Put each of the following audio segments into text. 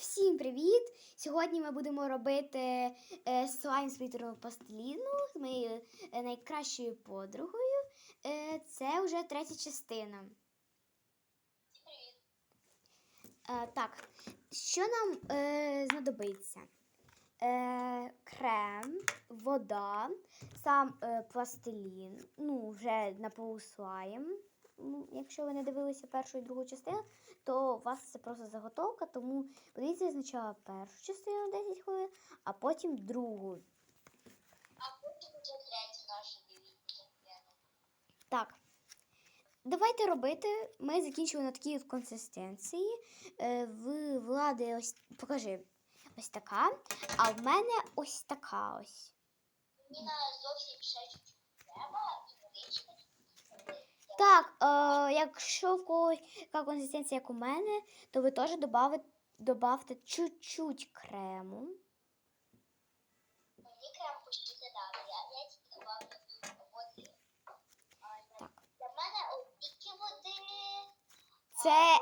Всім привіт! Сьогодні ми будемо робити е, слайм з літерою пластиліну з моєю е, найкращою подругою. Е, це вже третя частина. Е, так, що нам знадобиться? Крем, вода, сам пластилін, ну, вже на полуслаєм. Ну, Якщо ви не дивилися першу і другу частину, то у вас це просто заготовка, тому подивіться спочатку першу частину 10 хвилин, а потім другу. А потім вже третю нашу дивіться. Так. Давайте робити. Ми закінчили на такій консистенції. Е, В влади ось покажи. Ось така. А в мене ось така ось. Мені зовсім ще треба і водичка. Так, е, якщо в когось така консистенція, як у мене, то ви теж добавте чуть-чуть крему. Мені крем почти не дали, я, тільки добавлю води. Так. Для мене тільки води. Це,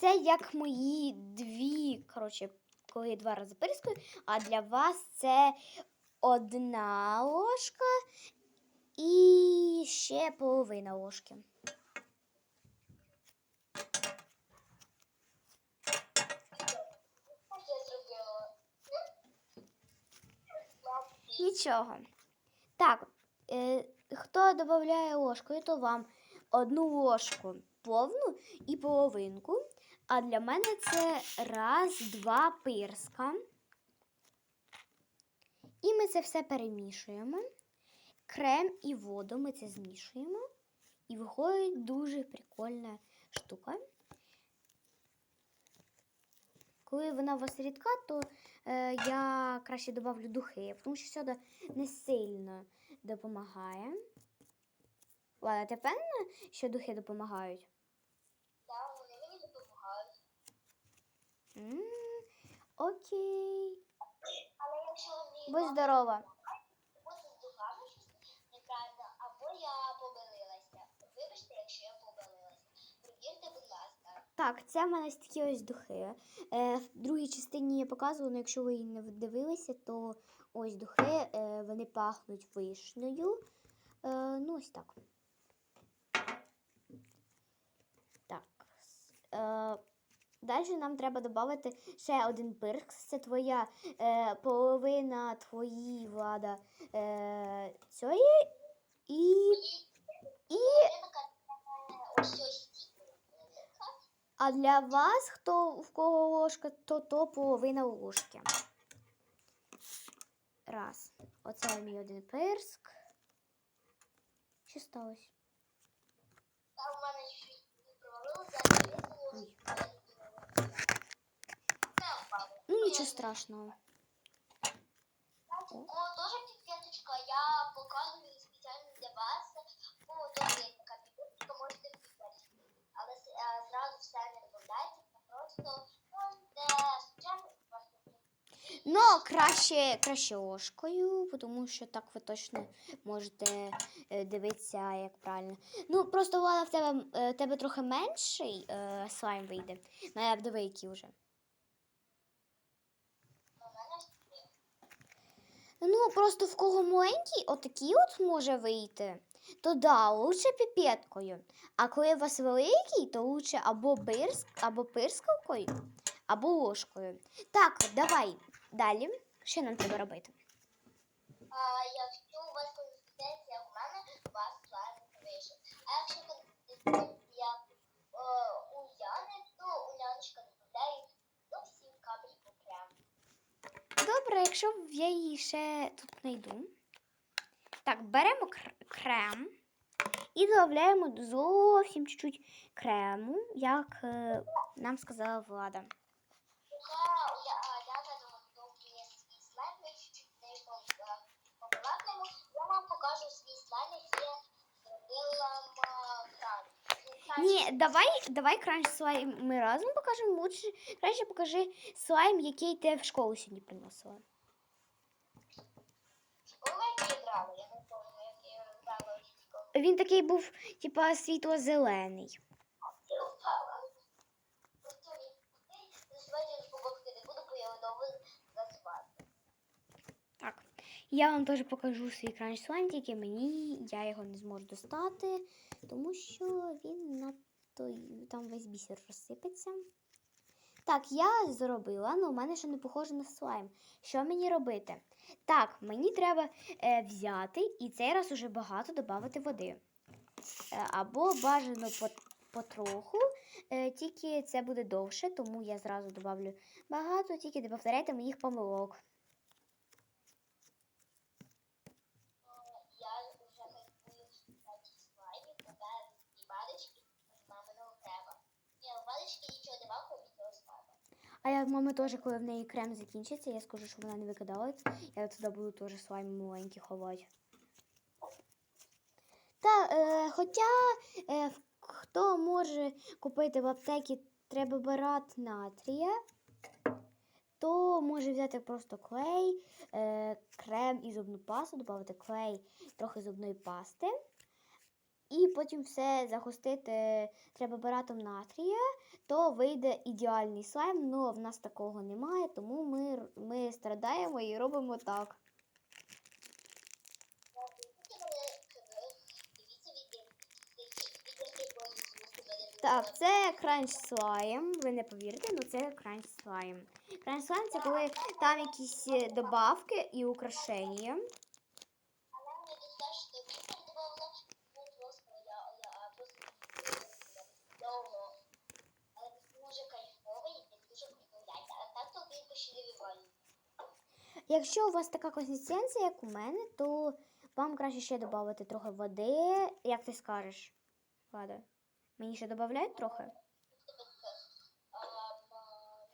це як мої дві, коротше, коли я два рази пирскаю, а для вас це одна ложка і ще половина ложки. Нічого. Так, е, хто додає ложкою, то вам одну ложку повну і половинку. А для мене це раз, два пирска. І ми це все перемішуємо. Крем і воду ми це змішуємо. І виходить дуже прикольна штука. Коли вона у вас рідка, то е, я краще добавлю духи, тому що сода не сильно допомагає. Ладно, ти впевнена, що духи допомагають? Так, вони мені допомагають. м окей. Але якщо Будь здорова. бути з духами щось неправильно, або я помилилася. Вибачте, якщо я помилилася. Провірте, будь ласка. Так, це в мене такі ось духи. Е, в другій частині я показувала, але якщо ви її не дивилися, то ось духи, е, вони пахнуть вишнею. Е, ну, ось так. Так. Е, Далі нам треба додати ще один пирск. Це твоя е, половина твої влада е, цієї. І, і Половинка це ось ось стільки. А для вас, хто в кого ложка, то то половина ложки. Раз. Оце мій один пирск. Що сталося? Там у мене провалилося. Ну, нічого страшного. О, теж підпіточка, я показую спеціально для вас. Ну, теж є така підпіточка, можете підписати. Але с- е, зразу все не додавайте, просто ну, де спочатку просто Ну, краще, краще ложкою, тому що так ви точно можете е, дивитися, як правильно. Ну, просто влада в тебе, е, тебе трохи менший е, слайм вийде. Ну, я диви, який вже. мене. Ну, просто в кого маленький, отакий от може вийти, то да, лучше піпеткою. А коли у вас великий, то лучше або пирск, або пирскалкою, або ложкою. Так, давай далі. Що нам треба робити? А якщо у вас консистенція як у мене, у вас вийшов. А якщо консистенція у Яни, то у Яночка додає зовсім капельку крему. Добре, якщо я її ще тут знайду. Так, беремо крем і додаємо зовсім чуть-чуть крему, як е, нам сказала влада. Давай давай краще слайм ми разом покажемо. Лучше краще покажи слайм, який ти в школу сьогодні приносила. Він такий був, типа, світло-зелений. Так, я вам теж покажу свій кран слайм, тільки мені я його не зможу достати, тому що він на надто там весь бісер розсипеться. Так, я зробила, але у мене ще не похоже на слайм. Що мені робити? Так, мені треба е, взяти і цей раз уже багато додати води. Е, або бажано по, потроху, е, тільки це буде довше, тому я зразу добавлю багато, тільки не повторяйте моїх помилок. Я вже кайфую на цій слайді, поки ці баночки з маминого крема. Ні, у баночки нічого нема, крім цього слайма. А я в мами теж, коли в неї крем закінчиться, я скажу, що вона не викидала, я туди буду теж слайм маленький ховати. Та, е, хоча е, хто може купити в аптекі требобарат натрія, то може взяти просто клей, е, крем і зубну пасту, додати клей, трохи зубної пасти. І потім все загустити требобаратом натрія, то вийде ідеальний слайм, але в нас такого немає, тому ми, ми страдаємо і робимо так. Так, це кранч слайм. Ви не повірите, але це кранч слайм. Кранч слайм це коли там якісь е, добавки і украшення. Але мені тут теж що Віктор добавила, ну просто я, я просто довго. Але дуже кайфовий, і дуже прикольний. А так то він поширювальний. Якщо у вас така консистенція, як у мене, то вам краще ще додати трохи води. Як ти скажеш? Влада? Мені ще додають трохи?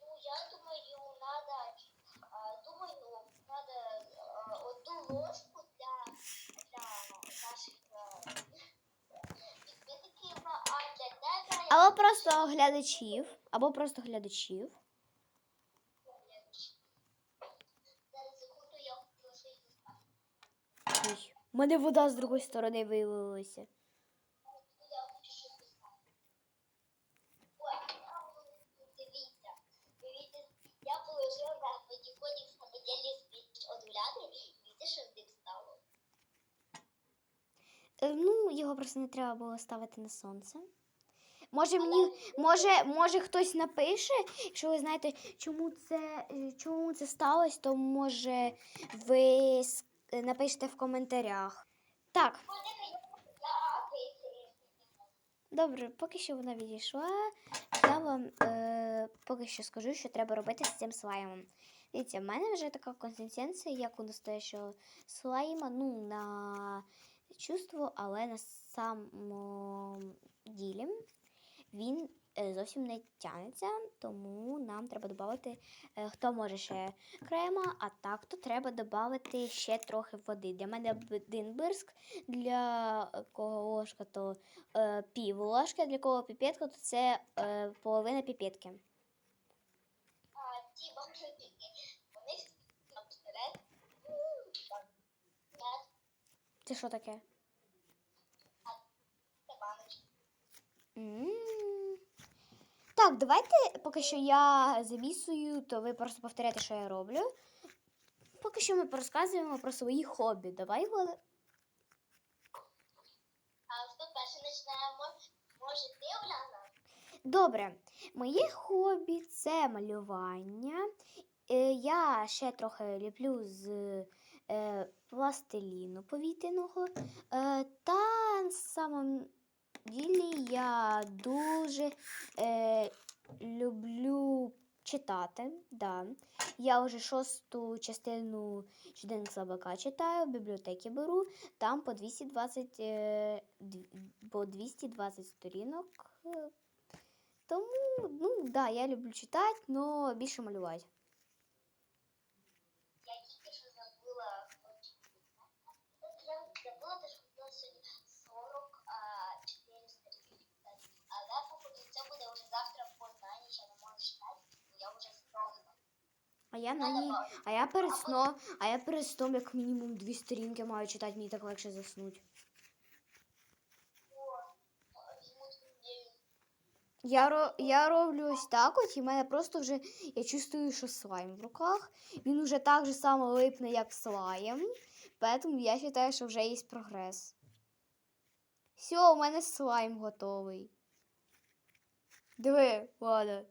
Ну, я думаю, надо, думаю, ну, надо а, одну ложку для, для наших підписників, а для тебе... Або просто глядачів. Або просто глядачів. Зараз секунду, я хочу щось Ой, у мене вода з другої сторони виявилася. Що. Е, Ну, його просто не треба було ставити на сонце. Може, мені, може, може хтось напише, якщо ви знаєте, чому це, е, чому це сталося, то може ви напишете в коментарях. Так, добре, поки що вона відійшла. Я вам е, поки що скажу, що треба робити з цим слаймом. Дивіться, в мене вже така консистенція, як у настоящого слайма, ну, на чувство, але на самому ділі він е, зовсім не тягнеться, тому нам треба додати, е, хто може ще крема, а так то треба додати ще трохи води. Для мене один бирск, для кого ложка, то е, пів ложки, для кого піпетка, то це е, половина піпетки. Це що таке? баночка. М. Так, давайте, поки що я замісую, то ви просто повторяєте, що я роблю. Поки що ми порозказуємо про свої хобі. Давай, Влада. А хто перший починає? Може ти, Уляна? Добре, моє хобі це малювання. Е, Я ще трохи ліплю з е, пластиліну повітряного. Е, та на самом ділі я дуже е, люблю читати. Да. Я вже шосту частину щоденник слабака читаю, в бібліотеки беру. Там по 220, е, по 220 сторінок. е, тому, ну, да, я люблю читати, но більше малювати. Я тільки що забула. От Я забула, те, що хотіла сьогодні 44 сторінки. Але походу це буде вже завтра по ніч, я не можу читати, бо я вже стомлена. А я на ній, а я перед сном, а я перед сном як мінімум дві сторінки маю читати, мені так легше неділю. Я, ро, я роблю ось так от, і в мене просто вже я чувствую, що слайм в руках. Він уже так же само липне, як слайм. Тому я вважаю, що вже є прогрес. Все, у мене слайм готовий. Диви, Влада.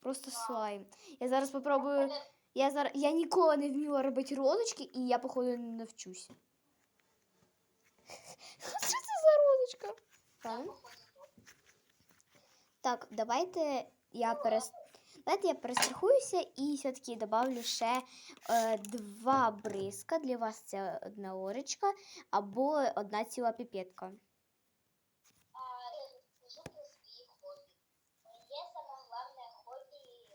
Просто слайм. Я зараз попробую. Я зараз я ніколи не вміла робити розочки, і я, походу, не навчуся. Що це за розочка? Так. Так, давайте я перес... давайте я перестрахуюся і все-таки добавлю ще е, два бризка. Для вас це одна ложечка або одна ціла піпетка. А, Скажу про свої хобі. Моє саме головне хобі.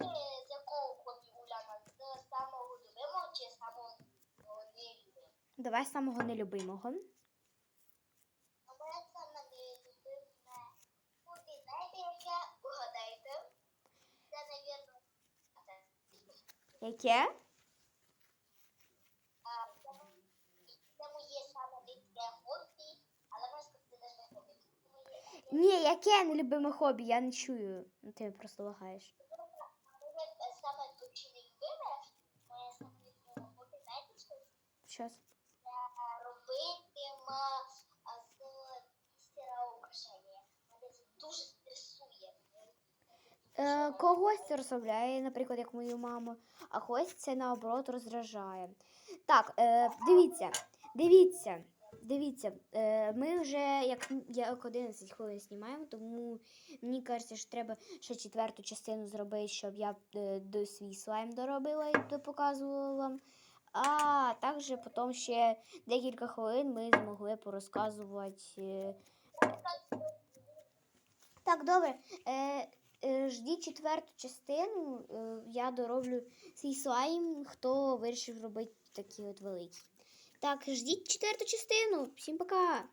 Е, з якого хобі, Уляна? З самого любимого чи самого нелюбимого? Давай самого нелюбимого. А моє саме нелюбиме хобі, знаєте, яке? Угадайте. Це, навірно, Яке? А, це мо- це моє саме близьке хобі, але можна сказати навіть не хобі. Це моє- Ні, яке нелюбиме хобі, я не чую. Ну, Ти просто лагаєш. Моє е, саме дуже любиме, моє саме любиме хобі, знаєте, що це? Щас. Це робити а, з украшення. Мене це дуже стресує. Е, когось це розслабляє, наприклад, як мою маму, а когось це наоборот розражає. Так, е, дивіться, дивіться, дивіться. Е, ми вже як, як 11 хвилин знімаємо, тому мені кажеться, що треба ще четверту частину зробити, щоб я е, до свій слайм доробила і показувала вам. А також потім ще декілька хвилин ми змогли порозказувати. е, так, добре. Е, е, ждіть четверту частину. Е, я дороблю свій слайм, хто вирішив робити такі от великі. Так, ждіть четверту частину. Всім пока!